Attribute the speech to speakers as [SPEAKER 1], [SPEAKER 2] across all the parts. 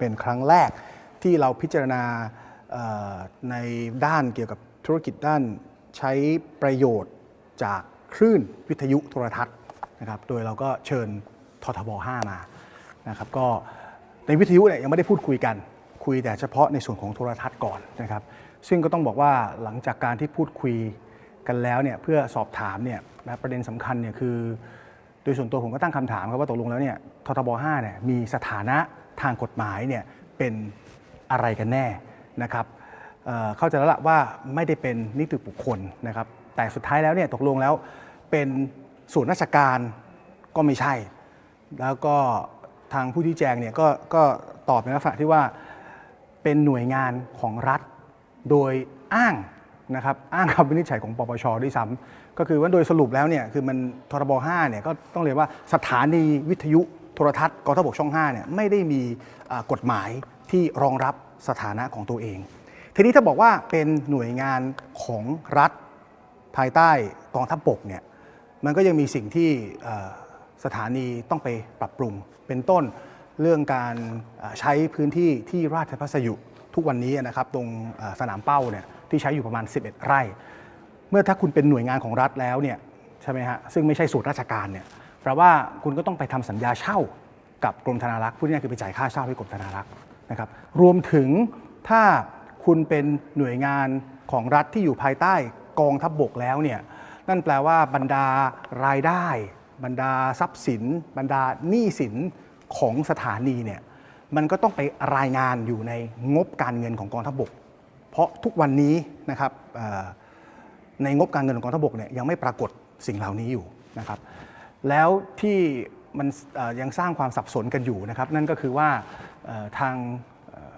[SPEAKER 1] เป็นครั้งแรกที่เราพิจารณาในด้านเกี่ยวกับธุรกิจด้านใช้ประโยชน์จากคลื่นวิทยุโทรทัศน์นะครับ โดยเราก็เชิญททบ 5 มานะครับ ก็ในวิทยุเนี่ยยังไม่ได้พูดคุยกัน คุยแต่เฉพาะในส่วนของโทรทัศน์ก่อนนะครับ ซึ่งก็ต้องบอกว่าหลังจากการที่พูดคุยกันแล้วเนี่ยเพื่อสอบถามเนี่ยนะประเด็นสำคัญเนี่ยคือ โดยส่วนตัวผมก็ตั้งคำถามครับว่าตกลงแล้วเนี่ยททบ 5 เนี่ยมีสถานะ ทางกฎหมายเนี่ยเป็นอะไรกันแน่นะครับเเข้าใจแล้วละว่าไม่ได้เป็นนิติบุคคลนะครับ แต่สุดท้ายแล้วเนี่ยตกลงแล้วเป็นส่วนราชการก็ไม่ใช่ แล้วก็ทางผู้ที่แจงเนี่ยก็ก็ตอบในลักษณะที่ว่าเป็นหน่วยงานของรัฐโดยอ้างนะครับอ้างคำวินิจฉัยของปปชด้วยซ้ำก็คือว่าโดยสรุปแล้วเนี่ยคือมันทรบ5เนี่ยก็ต้องเรียกว่าสถานีวิทยุ โทรทัศน์กองทัพบกช่อง5เนี่ยไม่ได้มีกฎหมายที่รองรับสถานะของตัวเอง ทีนี้ถ้าบอกว่าเป็นหน่วยงานของรัฐภายใต้กองทัพบกเนี่ยมันก็ยังมีสิ่งที่สถานีต้องไปปรับปรุง เป็นต้นเรื่องการใช้พื้นที่ที่ราชพัสดุทุกวันนี้นะครับตรงสนามเป้าเนี่ยที่ใช้อยู่ประมาณ 11 ไร่ เมื่อถ้าคุณเป็นหน่วยงานของรัฐแล้วเนี่ยใช่ไหมฮะซึ่งไม่ใช่ส่วนราชการเนี่ย แปลว่าคุณก็ต้องไปทำสัญญาเช่ากับกรมธนารักษ์พูดง่ายๆคือไปจ่ายค่าเช่าให้กรมธนารักษ์นะครับรวมถึงถ้าคุณเป็นหน่วยงานของรัฐที่อยู่ภายใต้กองทัพบบกแล้วเนี่ยนั่นแปลว่าบรรดารายได้ บรรดาทรัพย์สิน บรรดาหนี้สินของสถานีเนี่ยมันก็ต้องไปรายงานอยู่ในงบการเงินของกองทัพบบก เพราะทุกวันนี้นะครับในงบการเงินของกองทัพบกเนี่ยยังไม่ปรากฏสิ่งเหล่านี้อยู่นะครับ แล้วที่มันยังสร้างความสับสนกันอยู่นะครับ นั่นก็คือว่าทาง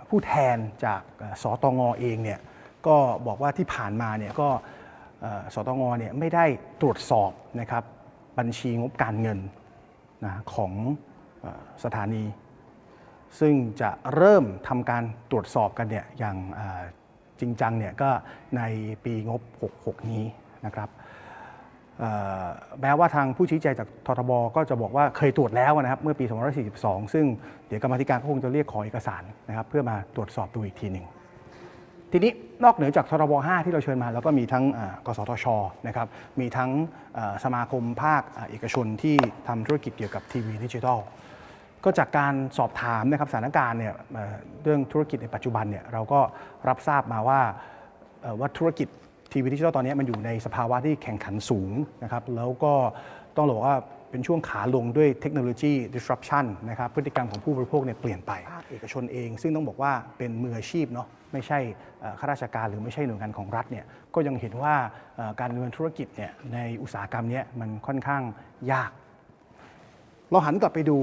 [SPEAKER 1] ผู้แทนจากสตงเองเนี่ยก็บอกว่าที่ผ่านมาเนี่ยก็สตงเนี่ยไม่ได้ตรวจสอบนะครับบัญชีงบการเงินนะของสถานี ซึ่งจะเริ่มทำการตรวจสอบกันเนี่ยอย่างจริงจังเนี่ยก็ในปีงบ 66 นี้นะครับ แม้ว่าทางผู้ชี้แจงจากททบก็จะบอกว่าเคยตรวจแล้วนะครับเมื่อปี 2542 ซึ่งเดี๋ยวกรรมธิการก็คงจะเรียกขอเอกสารนะครับเพื่อมาตรวจสอบดูอีกทีหนึ่งทีนี้นอกเหนือจากทรบ5 ที่เราเชิญมา แล้วก็มีทั้งกสทชนะครับมีทั้งสมาคมภาคเอกชนที่ทำธุรกิจเกี่ยวกับทีวีดิจิทัลก็จากการสอบถามนะครับสถานการณ์เนี่ยเรื่องธุรกิจในปัจจุบันเนี่ยเราก็รับทราบมาว่าว่าธุรกิจ ทีวีดิจิทัลตอนนี้มันอยู่ในสภาวะที่แข่งขันสูงนะครับแล้วก็ต้องบอกว่าเป็นช่วงขาลงด้วยเทคโนโลยี disruption นะครับพฤติกรรมของผู้บริโภคเนี่ยเปลี่ยนไปภาคเอกชนเอง ซึ่งต้องบอกว่าเป็นมืออาชีพเนาะไม่ใช่เอ่อข้าราชการหรือไม่ใช่หน่วยงานของรัฐเนี่ยก็ยังเห็นว่าเอ่อการดำเนินธุรกิจเนี่ยในอุตสาหกรรมเนี้มันค่อนข้างยาก เราหันกลับไปดู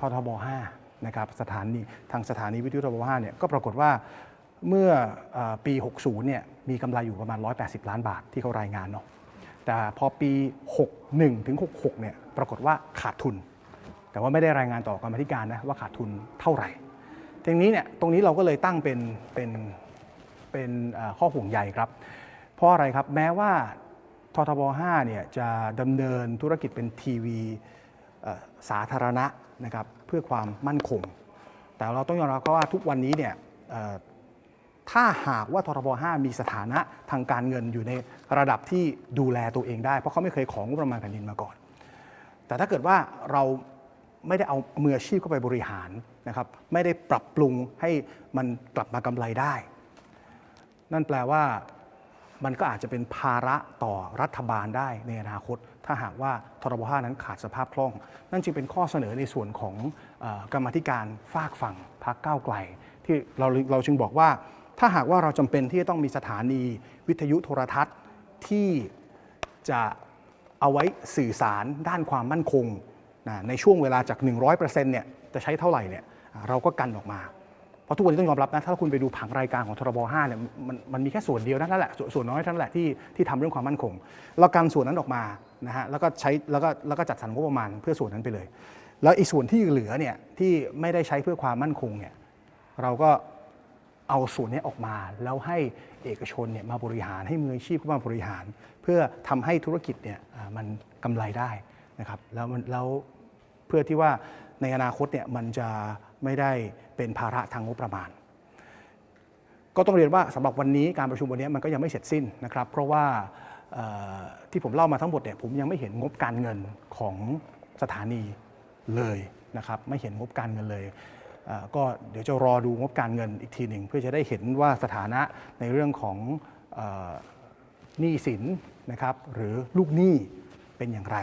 [SPEAKER 1] ททบ 5 นะครับสถานีทางสถานีวิทยุทบ5 เนี่ยก็ปรากฏว่า เมื่ออปี 60 เนี่ยมีกำไรอยู่ประมาณ 180 ล้านบาทที่เขารายงานเนาะแต่พอปี 61 ถึง 66 เนี่ยปรากฏว่าขาดทุน แต่ว่าไม่ได้รายงานต่อกรรมธิการนะว่าขาดทุนเท่าไหร่ทีนี้เนี่ยตรงนี้เราก็เลยตั้งเป็นเป็นเป็นข้อห่วงใยครับ เพราะอะไรครับแม้ว่าททบ 5 เนี่ยจะดำเนินธุรกิจเป็นทีวีสาธารณะนะครับเพื่อความมั่นคง แต่เราต้องยอมรับว่าทุกวันนี้เนี่ย ถ้าหากว่าททบ5มีสถานะทางการเงินอยู่ในระดับที่ดูแลตัวเองได้ เพราะเขาไม่เคยของงบประมาณแผ่นดินมาก่อน แต่ถ้าเกิดว่าเราไม่ได้เอามืออาชีพเข้าไปบริหารนะครับ ไม่ได้ปรับปรุงให้มันกลับมากำไรได้ นั่นแปลว่ามันก็อาจจะเป็นภาระต่อรัฐบาลได้ในอนาคต ถ้าหากว่าทรบ5นั้นขาดสภาพคล่อง นั่นจึงเป็นข้อเสนอในส่วนของอกรรมธิการฝากฝั่งพรรคก้าวไกล ที่เราเราจึงบอกว่า ถ้าหากว่าเราจำเป็นที่จะต้องมีสถานีวิทยุโทรทัศน์ที่จะเอาไว้สื่อสารด้านความมั่นคงนะในช่วงเวลาจาก 100%เนี่ยจะใช้เท่าไหร่เนี่ยเราก็กันออกมา เพราะทุกวันนี้ต้องยอมรับนะ ถ้าคุณไปดูผังรายการของทรบ5เนี่ยมันมันมีแค่ส่วนเดียวนั่นแหละ ส่วนส่วนน้อยเท่านั้นแหละที่ที่ทำเรื่องความมั่นคง เรากันส่วนนั้นออกมานะฮะแล้วก็ใช้แล้วก็แล้วก็จัดสรรงบประมาณเพื่อส่วนนั้นไปเลย แล้วอีกส่วนที่เหลือเนี่ยที่ไม่ได้ใช้เพื่อความมั่นคงเนี่ยเราก็ เอาส่วนนี้ออกมา แล้วให้เอกชนเนี่ยมาบริหารให้มืออาชีพเข้ามาบริหาร เพื่อทำให้ธุรกิจเนี่ยมันกำไรได้นะครับแล้วมันแล้วเพื่อที่ว่าในอนาคตเนี่ยมันจะไม่ได้เป็นภาระทางงบประมาณ ก็ต้องเรียนว่าสำหรับวันนี้การประชุมวันนี้มันก็ยังไม่เสร็จสิ้นนะครับ เพราะว่าที่ผมเล่ามาทั้งหมดเนี่ยผมยังไม่เห็นงบการเงินของสถานีเลยนะครับไม่เห็นงบการเงินเลย ก็เดี๋ยวจะรอดูงบการเงินอีกทีหนึ่ง เพื่อจะได้เห็นว่าสถานะในเรื่องของหนี้สินนะครับหรือลูกหนี้เป็นอย่างไร